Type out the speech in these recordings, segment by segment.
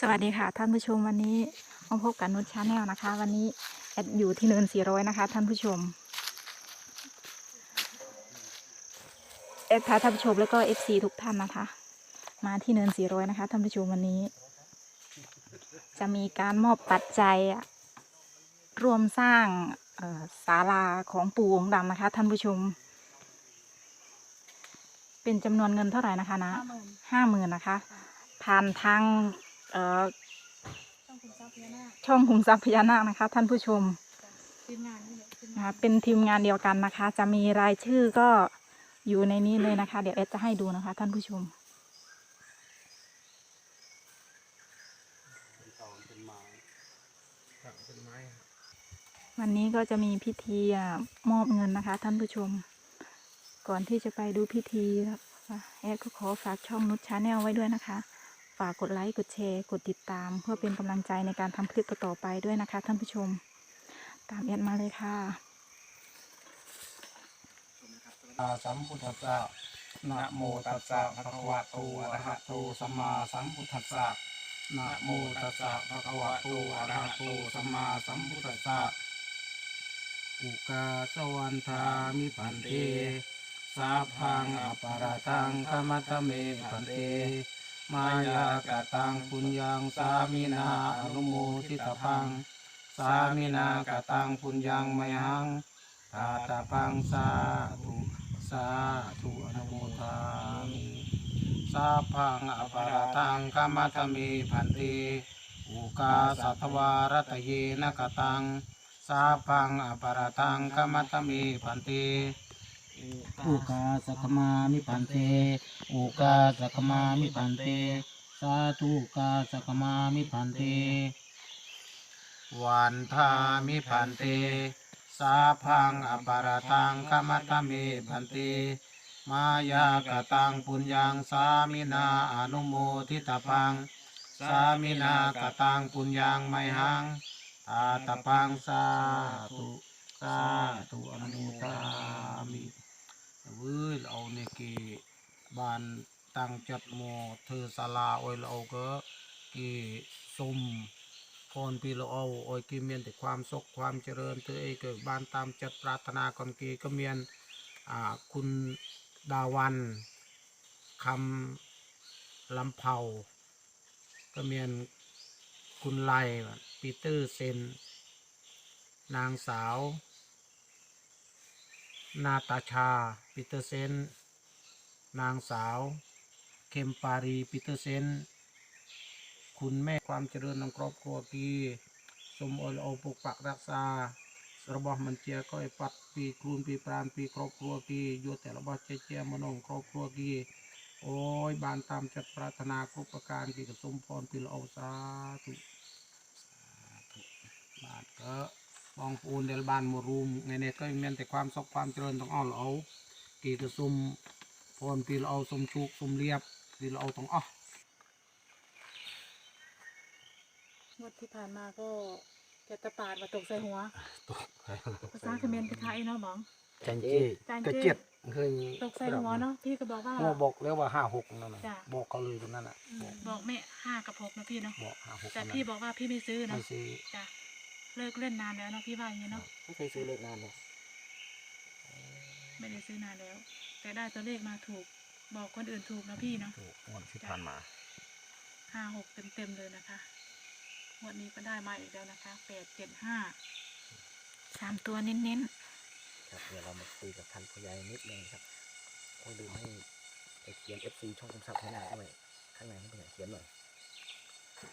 สวัสดีค่ะท่านผู้ชมวันนี้มาพบกับนุชชาแนลนะคะ วันนี้แอดอยู่ที่เนิน400นะคะ ท่านผู้ชมแอดพาท่านผู้ชมแล้วก็ FC ทุกท่านนะคะ มาที่เนิน400นะคะท่านผู้ชมวันนี้ จะมีการมอบปัจจัยอะร่วมสร้างเอ่อศาลาของปู่องค์ดำนะคะ ท่านผู้ชม เป็นจำนวนเงินเท่าไหร่นะคะนะห้าหมื่นนะคะผ่านทาง เอ่อต้องคุณทรัพย์พญานาคช่องคุมทรัพย์พญานาคนะคะ ท่านผู้ชมทีมงานนี่แหละทีมนะงาคะนเป็นทีมงานเดียวกันนะคะ จะมีรายชื่อก็อยู่ในนี้เลยนะคะ เดี๋ยวเอสจะให้ดูนะคะ ท่านผู้ชม เป็นตอนเป็นไม้ครับเป็นไม้ครับวันนี้ก็จะมีพิธีอะมอบเงินนะคะ ท่านผู้ชม ก่อนที่จะไปดูพิธีนะคะแอดก็ขอฝากช่องนุชชาแนลไว้ด้วยนะคะ ฝากกดไลค์ กดแชร์ กดติดตาม เพื่อเป็นกำลังใจในการทำคลิปต่อๆไปด้วยนะคะ ท่านผู้ชม ตามแอดมาเลยค่ะอาสัมพุทธัสสะนะโมตัสสะภะคะวะโตอะระหะโตสัมมาสัมพุทธัสสะนะโมตัสสะภะคะวะโตอะระหะโตสัมมาสัมพุทธัสสะอุกาสวันทามิพันเตสาพังอปาราตังกมัตเมพันเต มายากตังปุญญังสามินาอนุโมทิตพัง สามินากตังปุญญังมยังทาตาพังสาธุสาธุอนุโมทามิสาพังอปาราตังกามัตมีพันติอุกาสัทวารตเยนกตังสาพังอปาราตังกามัตมีพันติ อุกาสกมามิพันเตอุกาสกมามิพันเตสาธุกาสกมามิพันเตวันทามิพันเตสาพังอปาราตังกมัตตเมพันเตมายากตังปุญญังสามินาอนุโมทิตพังสามินากตังปุญญังไมหังอาตพังสาธุสาธุอนุโมทามิ เว้ยเอาเนกีบานตั้งจัดโมเธอศาลาโอยเราก็กีสมพรปีละเอาโอ้ยกีเมียนแต่ความสุขความเจริญเธอเอกิดบานตามจัดปรารถนาก่อนกีก็เมียนอ่าคุณดาวันคำลำเผาก็เมียนคุณไลปีเตอร์เซน นางสาว นาตาชาปีเตอร์เซน นางสาว เคมปารีปีเตอร์เซน คุณแม่ความเจริญของครอบครัวกีสมโอลโอปกปักรักษาរបស់มันเจียก็ไอปัดปีครูนปีปรานปีครอบครัวกีอยู่แต่របស់เจเจียมนองครอบครัวกีโอ้ยบานตามจัดปรารถนาครบประการกี กับสมพรปีละโอสาธุสาธุบาทก็มองปูนเดลบานมรูมไงเนี่ยก็มีแต่ความสุขความเจริญต้องอ้อละเอากีกับสมพรปีละโอสมชุกสมเรียบปีละโอต้องอ้องวดที่ผ่านมาก็จะตะปาดมาตกใส่หัวตกไปภาษาเขมรคล้ายๆเนาะหมองจันจี้จันจี้กระเจ็ดเคยตกใส่หัวเนาะพี่ก็บอกว่าหัวบอกแล้วว่าห้าหกนั่นน่ะจ้ะบอกเขาเลยตรงนั้นน่ะอืมบอกบอกแม่ห้ากับหกนะพี่เนาะบอกห้าหกแต่พี่บอกว่าพี่ไม่ซื้อไม่เนาะซื้อจ้ะ เลิกเล่นนานแล้วเนาะพี่ว่าอย่างนี้เนาะไม่เคยซื้อเลขนานเลยไม่ได้ซื้อนานแล้ว แต่ได้ตัวเลขมาถูก บอกคนอื่นถูกนะพี่เนาะถูกงวดที่ผ่านมาห้าหกเต็มๆเลยนะคะงวดนี้ก็ได้มาอีกแล้วนะคะแปดเจ็ดห้าสามตัวเน้นครับเดี๋ยวเรามาคุยกับท่านผู้ใหญ่นิดนึงครับต้องดูให้ไปเขียน FC ช่องคำศัพท์ให้หน้าด้วยข้างในให้ผู้ใหญ่เขียนหน่อย มันก็เป็นเสื้อออยกัน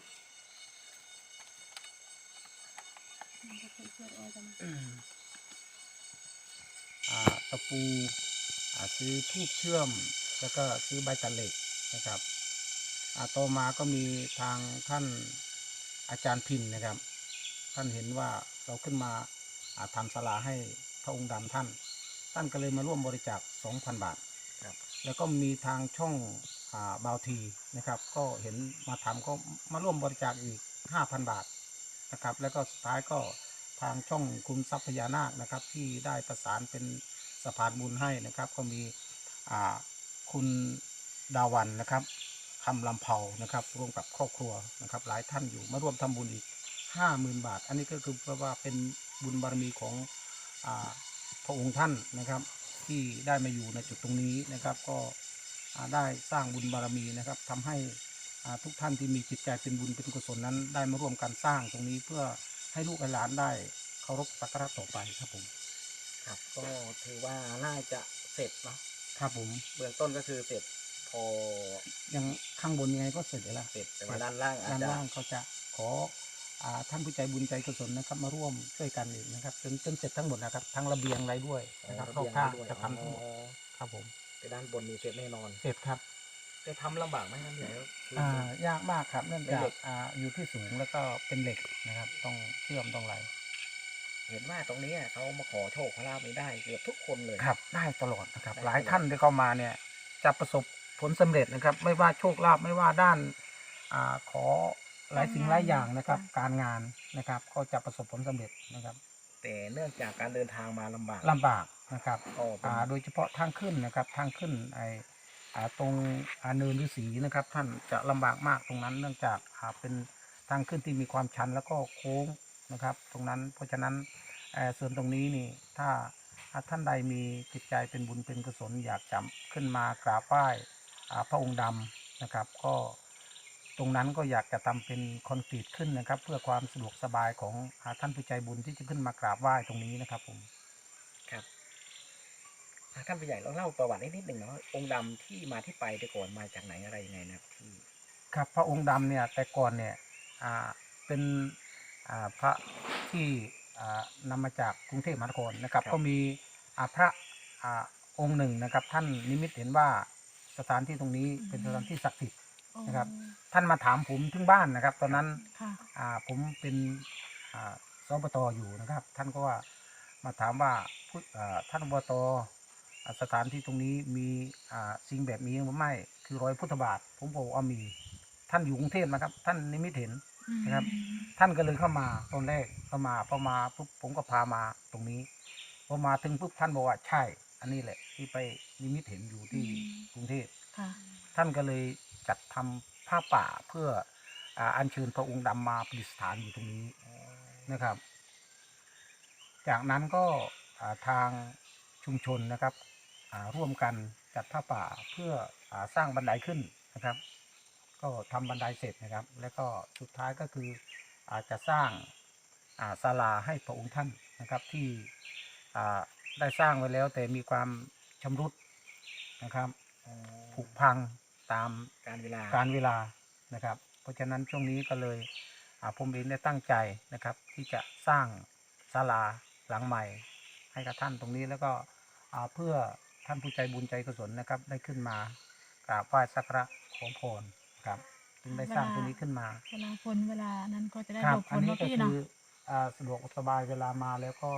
นะ อ่า ตะปูอ่าซื้อทูบเชื่อม แล้วก็ซื้อใบตะเหล็กนะครับอ่าต่อมาก็มีทางท่านอาจารย์พินนะครับ ท่านเห็นว่าเราขึ้นมาอ่าทำศาลาให้พระองค์ดำท่าน ท่านก็เลยมาร่วมบริจาค 2,000 บาทครับแล้วก็มีทางช่องอ่าบาวทีนะครับ ก็เห็นมาทำก็มาร่วมบริจาคอีก 5,000 บาท นะครับ แล้วก็สุดท้ายก็ทางช่องคุณทรัพยานาคนะครับ ที่ได้ประสานเป็นสะพานบุญให้นะครับ ก็มีคุณดาวันนะครับคำลำเผานะครับร่วมกับครอบครัวนะครับ หลายท่านอยู่มาร่วมทำบุญอีกห้าหมื่นบาท อันนี้ก็คือเพราะว่าเป็นบุญบารมีของอพระองค์ท่านนะครับ ที่ได้มาอยู่ในจุดตรงนี้นะครับ ก็ได้สร้างบุญบารมีนะครับทำให้ ทุกท่านที่มีจิตใจเป็นบุญเป็นกุศลนั้น ได้มาร่วมกันสร้างตรงนี้เพื่อให้ลูกหลานได้เคารพสักการะต่อไปครับผม ครับ ก็ถือว่าน่าจะเสร็จเนาะครับผมเบื้องต้นก็คือเสร็จพอยังข้างบนยังไงก็เสร็จแล้วเสร็จแต่ว่าด้านล่างอาจด้านจะล่างเขาจะขออ่าท่านผู้ใจบุญใจกุศลนะครับ มาร่วมช่วยกันอีกนะครับจนจนเสร็จทั้งหมดนะครับทั้งระเบียงอะไรด้วยนะครับรอบข้างจะทำทั้งหมดอ๋อครับผมแต่ด้านบนนี่เสร็จแน่นอนเสร็จครับ จะทำลำบากไหมครับพี่ใหญ่ก็คือออ่ายากมากครับเนื่องเป็นจาเหล็กก อ่าอยู่ที่สูงแล้วก็เป็นเหล็กนะครับ ต้องเชื่อมต้องอะไรเห็นว่าตรงนี้เขามาขอโชคขอลาบนี้ได้เกือบทุกคนเลย ครับ ได้ตลอดนะครับ ได้หลายตลอดท่านที่เข้ามาเนี่ย จะประสบผลสำเร็จนะครับ ไม่ว่าโชคลาภไม่ว่าด้านอ่าขอหลายสิ่งหลายอย่างนะครับ การงานนะครับ ก็จะประสบผลสำเร็จนะครับแต่เนื่องจากการเดินทางมาลำบากลำบากนะครับ ก็เป็นอ่าโดยเฉพาะทางขึ้นนะครับ ทางขึ้นไออ่า ตรงอาเนินฤาษีนะครับ ท่านจะลำบากมากตรงนั้นเนื่องจากเป็นทางขึ้นที่มีความชันแล้วก็โค้งนะครับ ตรงนั้นเพราะฉะนั้นเส่วนตรงนี้นี่ถ้าท่านใดมีจิตใจเป็นบุญเป็นกุศลอยากจะขึ้นมากราบไหว้พระองค์ดำนะครับ ก็ตรงนั้นก็อยากจะทำเป็นคอนกรีตขึ้นนะครับ เพื่อความสะดวกสบายของท่านผู้ใจบุญที่จะขึ้นมากราบไหว้ตรงนี้นะครับผมครับ ท่านผู้ใหญ่ลองเล่าประวัตินิดหนึ่งเนาะองค์ดำที่มาที่ไปแต่ก่อนมาจากไหนอะไรยังไงนะครับที่ครับพระองค์ดำเนี่ยแต่ก่อนเนี่ยอ่าเป็นอ่าพระที่อ่านำมาจากกรุงเทพมหานครนะครับ ก็มีอ่าพระอ่าองค์หนึ่งนะครับ ท่านนิมิตเห็นว่าสถานที่ตรงนี้เป็นสถานที่ศักดิ์สิทธิ์นะครับ ท่านมาถามผมถึงบ้านนะครับ ตอนนั้นค่ะอ่าผมเป็นอ่าสบตอยู่นะครับ ท่านก็ว่ามาถามว่าผู้อ่าท่านอบตอ่า สถานที่ตรงนี้มีอ่าสิ่งแบบนี้หรือไม่คือรอยพุทธบาท ผมบอกว่ามี ท่านอยู่กรุงเทพนะครับ ท่านนิมิตเห็นนะครับ ท่านก็เลยเข้ามาตอนแรกเข้ามาพอมาปุ๊บผมก็พามาตรงนี้พอมาถึงปุ๊บท่านบอกว่าใช่ อันนี้แหละ ที่ไปนิมิตเห็นอยู่ที่อืมกรุงเทพค่ะท่านก็เลยจัดทำผ้าป่าเพื่ออ่าอัญเชิญพระองค์ดำมาประดิษฐานอยู่ตรงนี้นะครับ จากนั้นก็อ่าทาง ชุมชนนะครับอ่าร่วมกันจัดผ้าป่าเพื่ออาสร้างบันไดขึ้นนะครับ ก็ทำบันไดเสร็จนะครับ แล้วก็สุดท้ายก็คืออาจจะสร้างอ่าศาลาให้พระองค์ท่านนะครับที่อ่าได้สร้างไว้แล้วแต่มีความชำรุดนะครับผุพังตามการเวลาการเวลานะครับ เพราะฉะนั้นช่วงนี้ก็เลยอ่าผมเองได้ตั้งใจนะครับ ที่จะสร้างศาลาหลังใหม่ ให้กับท่านตรงนี้แล้วก็อ่าเพื่อท่านผู้ใจบุญใจกุศลนะครับ ได้ขึ้นมากราบไหว้สักการะขอพรครับจึงได้สร้างตรงนี้ขึ้นมาเวลาฝนเวลานั้นก็จะได้ครัหลบฝอันนนี้เนาะก็พี่คืเนาะออ่าสะดวกสบายเวลามาแล้วก็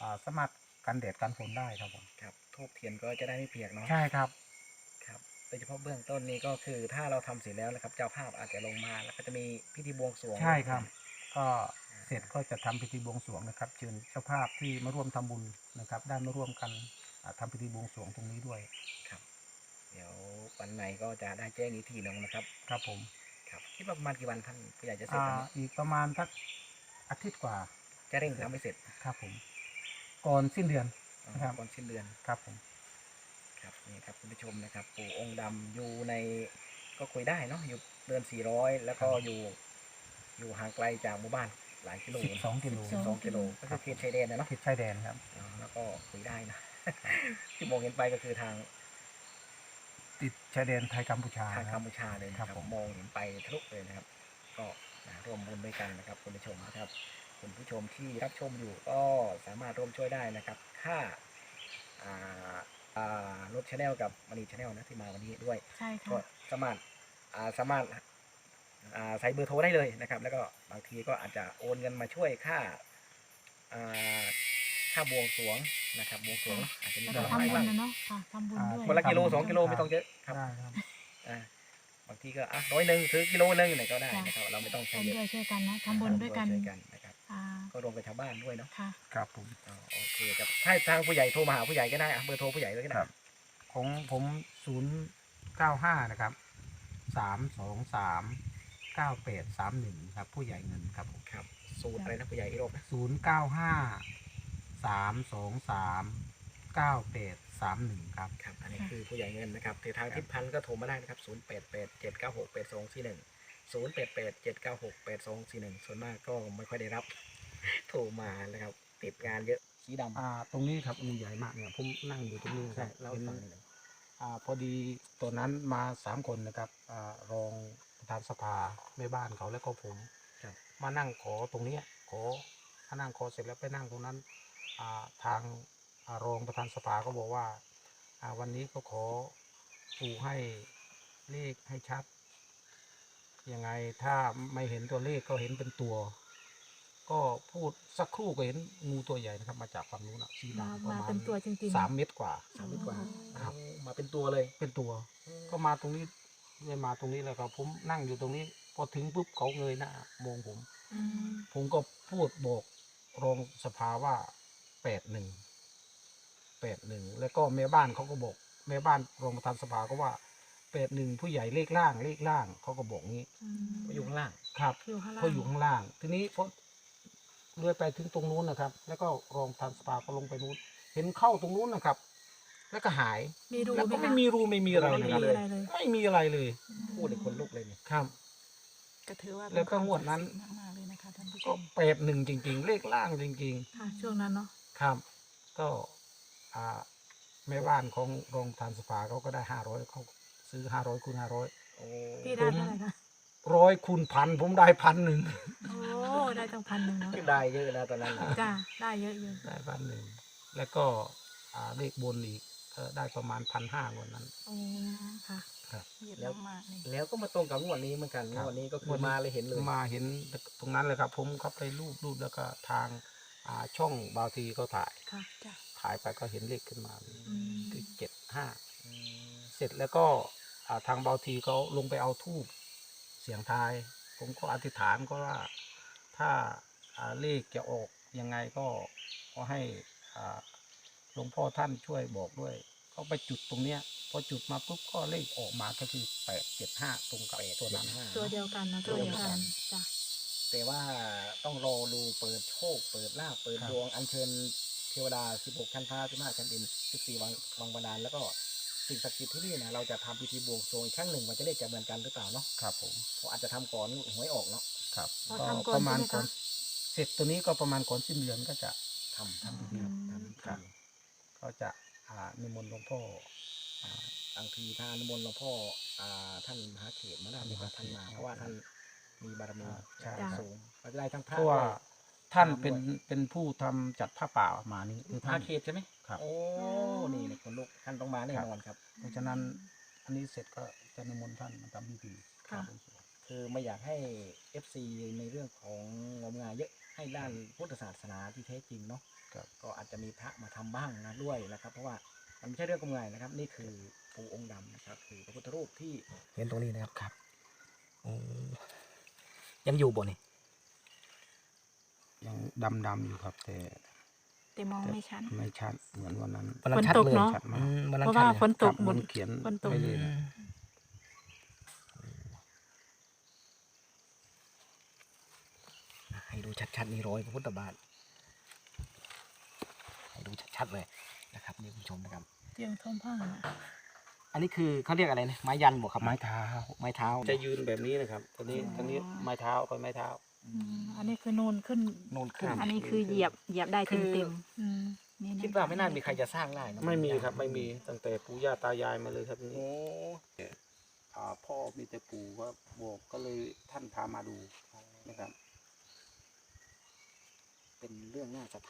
อ่าสามารถกันแดดกันฝนได้ครับผมครับทูบเทียนก็จะได้ไม่เปียกเนาะใช่ครับครับโดยเฉพาะเบื้องต้นนี้ก็คือถ้าเราทำเสร็จแล้วนะครับ เจ้าภาพอาจจะลงมาแล้วก็จะมีพิธีบวงสรวงใช่ครับ ก็ เสร็จก็จะทำพิธีบวงสรวงนะครับ เชิญเจ้าภาพที่มาร่วมทำบุญนะครับ ได้มาร่วมกันอ่าทำพิธีบวงสรวงตรงนี้ด้วยครับ เดี๋ยววันไหนก็จะได้แจ้งอีกทีหนึงนะครับ ครับผมครับคิดว่าประมาณกี่วันท่านผู้ใหญ่จะเสร็จอ่าแล้วเนี่ยอีกประมาณสักอาทิตย์กว่าจะเร่งทำให้เสร็จครับผม ก่อนสิ้นเดือนอ๋อครับ ก่อนสิ้นเดือน ครับผม ครับนี่ครับคุณผู้ชมนะครับ ปู่องค์ดำอยู่ในก็คุยได้เนาะอยู่เดือนสี่ร้อยแล้วก็อยู่ อยู่ห่างไกลจากหมู่บ้าน หลายกิโลสิบสองกิโลสิบสองกิโลก็คือเขตชายแดนนะเนาะเขตชายแดนครับ อ๋อแล้วก็คุยได้นะ ที่มองเห็นไปก็คือทางติดชายแดนไทยกัมพูชาทางนะคกัรัมบ พูชาเลยนะคครัรับบผม มองเห็นไปทะลุเลยนะครับ ก็นะร่วมบุญด้วยกันนะครับคุณผู้ชมนะครับคุณผู้ชมที่รับชมอยู่ก็สามารถร่วมช่วยได้นะครับ ค่าอ่าอ่ารถชาแนลกับมณีชาแนลนะที่มาวันนี้ด้วย ใช่ก็ค่ะสามารถอ่าสามารถอ่า ใส่เบอร์โทรได้เลยนะครับ แล้วก็บางทีก็อาจจะโอนเงินมาช่วยค่าอ่าค่าบวงสรวงนะครับบวงสรวงเนอะอาจจะมีแล้วคก็นละทำบุญบ้างนะเนาะค่ะทำบุญด้วยคนละกิโลสองกิโลไม่ต้องเยอะครับได้ครับอ่าบางทีก็อะร้อยหนึ่งซื้อกิโลหนึ่งเนี่ยก็ได้นะครับเราไม่ต้องร่ใช้วมเยด้วยอะช่วยกันนะทำบุญด้วยกันช่วยกันนะครับอ่าก็รวมกับชาวบ้านด้วยเนาะค่ะครับผมอ๋อโอเคครับถ้าทางผู้ใหญ่โทรมาหาผู้ใหญ่ก็ได้อะเบอร์โทรผู้ใหญ่เลยก็ได้ครับของผมศูนย์เก้าห้านะครับสามสองสาม เก้าแปดสามหนึ่งครับ ผู้ใหญ่เงินครับผมครับสูตรอะไรนะผู้ใหญ่อีรอบนะศูนย์เก้าห้าสามสองสามเก้าแปดสามหนึ่งครับ ครับ อันนี้คือผู้ใหญ่เงินนะครับททางทิพย์พันธ์ก็โทรมาได้นะครับ0 8 8 7 9 6 8 2 4 1 0 8 8 7 9 6 8 2 4 1ส่วนมากก็ไม่ค่อยได้รับ โทรมานะครับ ติดงานเยอะสีดำอ่า ตรงนี้ครับงูใหญ่มากเนี่ยผมนั่งอยู่ตรงนี้คใช่รับเล่าให้เห็นฟังหน่อยอ่าพอดีตอนนั้นมาสามคนนะครับอ่ารอง ประธานสภาแม่บ้านเขาแล้วก็ผมครับมานั่งขอตรงเนี้ยขอมานั่งขอเสร็จแล้วไปนั่งตรงนั้นอ่าทางอ่ารองประธานสภาก็บอกว่าอ่าวันนี้ก็ขอปู่ให้เลขให้ชัดยังไงถ้าไม่เห็นตัวเลขก็เห็นเป็นตัว ก็พูดสักครู่ก็เห็นงูตัวใหญ่นะครับ มาจากฝั่งนู้นอะสีมาดำประมามาณเป็นตัวจริงๆสามเมตรกว่าสามเมตรกว่าครับโอ้มาเป็นตัวเลยเป็นตัว ก็มาตรงนี้ เลยมาตรงนี้แล้วครับผมนั่งอยู่ตรงนี้ พอถึงปุ๊บเขาเงยหน้ามองผม อืมผมก็พูดบอกรองสภาว่าแปดหนึ่งแปดหนึ่งแล้วก็แม่บ้านเขาก็บอก แม่บ้านรองประธานสภาก็ว่าแปดหนึ่งผู้ใหญ่เลขล่างเลขล่างเขาก็บอกงี้อืมก็อยู่ข้างล่าง ครับ อยู่ข้างล่างเขาอยู่ข้างล่าง ทีนี้พอเลื่อยไปถึงตรงนู้นนะครับ แล้วก็รองประธานสภาก็ลงไปนู้น เห็นเข้าตรงนู้นนะครับ แล้วก็หายมีรูแล้วไหมก็คะไม่มีรูไม่มีอะไรไม่นะมีครับอะไรเลย ไม่มีอะไรเลยพูดในคนลุกเลยเนี่ยครับ ก็ถือว่าแล้วก็งวดนั้นเป็ความศักดิ์สิทธิ์มากๆเลยนะคะท่านผู้ชก็มแปดหนึ่งจริง ๆ เลขล่างจริง ค่ะ ช่วงนั้นเนาะๆ ครับ ก็อ่าแม่บ้านของรองประธานสภาเขาก็ได้ห้าร้อยเขาซื้อห้าร้อยคูณห้าร้อย โอ้พี่ได้เท่าไหร่คะร้อยคูณพันผมได้พันหนึ่ง โอ้ได้ตั้งพันหนึ่งเนาะได้เยอะนะตอนนั้นนะจ้าได้เยอะอยู่ได้พันหนึ่งแล้วก็อ่าเลขบนอีก ก็ได้ประมาณพันห้างวดนั้น โอ้ค่ะครับ เยอะมากๆเลยแล้วก็มาตรงกับงวดนี้เหมือนกันครับ งวดนี้ก็คือมาเลยเห็นเลยมาเห็นตรงนั้นเลยครับ ผมเข้าไปรูปรูปแล้วก็ทางอ่าช่องบาวทีเขาถ่าย ค่ะจ้าถ่ายไปก็เห็นเลขขึ้นมาอืม คือเจ็ดห้า อืมเสร็จแล้วก็อ่าทางบาวทีเขาลงไปเอาทูบเสียงทาย ผมก็อธิษฐานก็ว่าถ้าอ่าเลขจะออกยังไงก็ขอให้อ่าห ลวงพ่อท่านช่วยบอกด้วยก็ไปจุดตรงเนี้ย พอจุดมาปุ๊บก็เลขออกมาก็คือแปดเจ็ดห้าตรงกับตัวนั้นห้าตัวเดียวกันเนอะตัวเดียวกันจ้าแต่ว่าต้องรอดูเปิดโชค เปิดลาภเปิดครับดวงอัญเชิญเทวดา 16 ชั้นฟ้า15ชั้นดิน 14 วังวังบาดาลแล้วก็สิ่งศักดิ์สิทธิ์ที่นี่นะเราจะทำพิธีบวงสรวงอีกครั้งหนึ่งมันจะเลขจะเหมือนกันหรือเปล่าเนาะครับผมเพราะอาจจะทำก่อนหวยออกเนาะครับพอก็ทำก่อนประมาณใช่ไหมคะก่อนเสร็จตัวนี้ก็ประมาณก่อนสิ้นเดือนก็จะทำทำอืพิธีมทำพิธีครับ ก็จะอ่านิมนต์หลวงพ่ออ่าบางทีถ้าอนุโมนต์หลวงพ่ออ่าท่านมหาเขตมาได้ไหมครับท่านมาเพราะว่าท่านมีบารมีใช่สูงเราจะได้ทั้งพระเพราะว่าด้วยท่านตามด้วยเป็นเป็นผู้ทำจัดผ้าป่ามานี่คือมหาท่านเขตใช่ไหมครับโอ้นี่ในคนลุกท่านต้องมาแน่นอนครับ เพราะฉะนั้นอันนี้เสร็จก็จะนิมนต์ท่านมาทำพิธีค่ะบวงสรวงคือไม่อยากให้ FC ในเรื่องของงมงายเยอะให้ด้านพุทธศาสนาที่แท้จริงเนาะ ครับ ก็อาจจะมีพระมาทำบ้างนะด้วยนะครับ เพราะว่ามันไม่ใช่เรื่องงมงายนะครับ นี่คือปู่องค์ดำนะครับ คือพระพุทธรูปที่เห็นตรงนี้นะครับครับยังอยู่บ่นี่ยังดำดำๆอยู่ครับ แต่แต่มองไม่ชัด ไม่ชัดเหมือนวันนั้นฝนตกเนอะชัดมากเพราะว่าฝนตกครับหมมัดนเขียนฝนตกไว้เลยนะให้ดูชัดๆนี่ร้อยพระพุทธบาทให้ดู ชัดๆเลยนะครับนี่คุณผู้ชมนะครับเตียงทอมผ้าน่ะอันนี้คือเขาเรียกอะไรนะไม้ยันบอกครับไม้เท้าไม้เท้าจะยืนแบบนี้นะครับตอนนี้ตอนนี้ไม้เท้าไปไม้เท้าอืมอันนี้คือนูนขึ้นโน่นขึ้นอันนี้คือเหยียบเหยียบได้คือเต็มๆอืมนี่ะคิดว่าไม่น่ามีใครจะสร้างได้นะไม่มีครับไม่มีตั้งแต่ปู่ย่าตายายมาเลยครับนี่โอ้อ่าพ่อมีแต่ปู่ก็บอกก็เลยท่านพามาดูนะครับ เป็นเรื่องน่าศรัทธา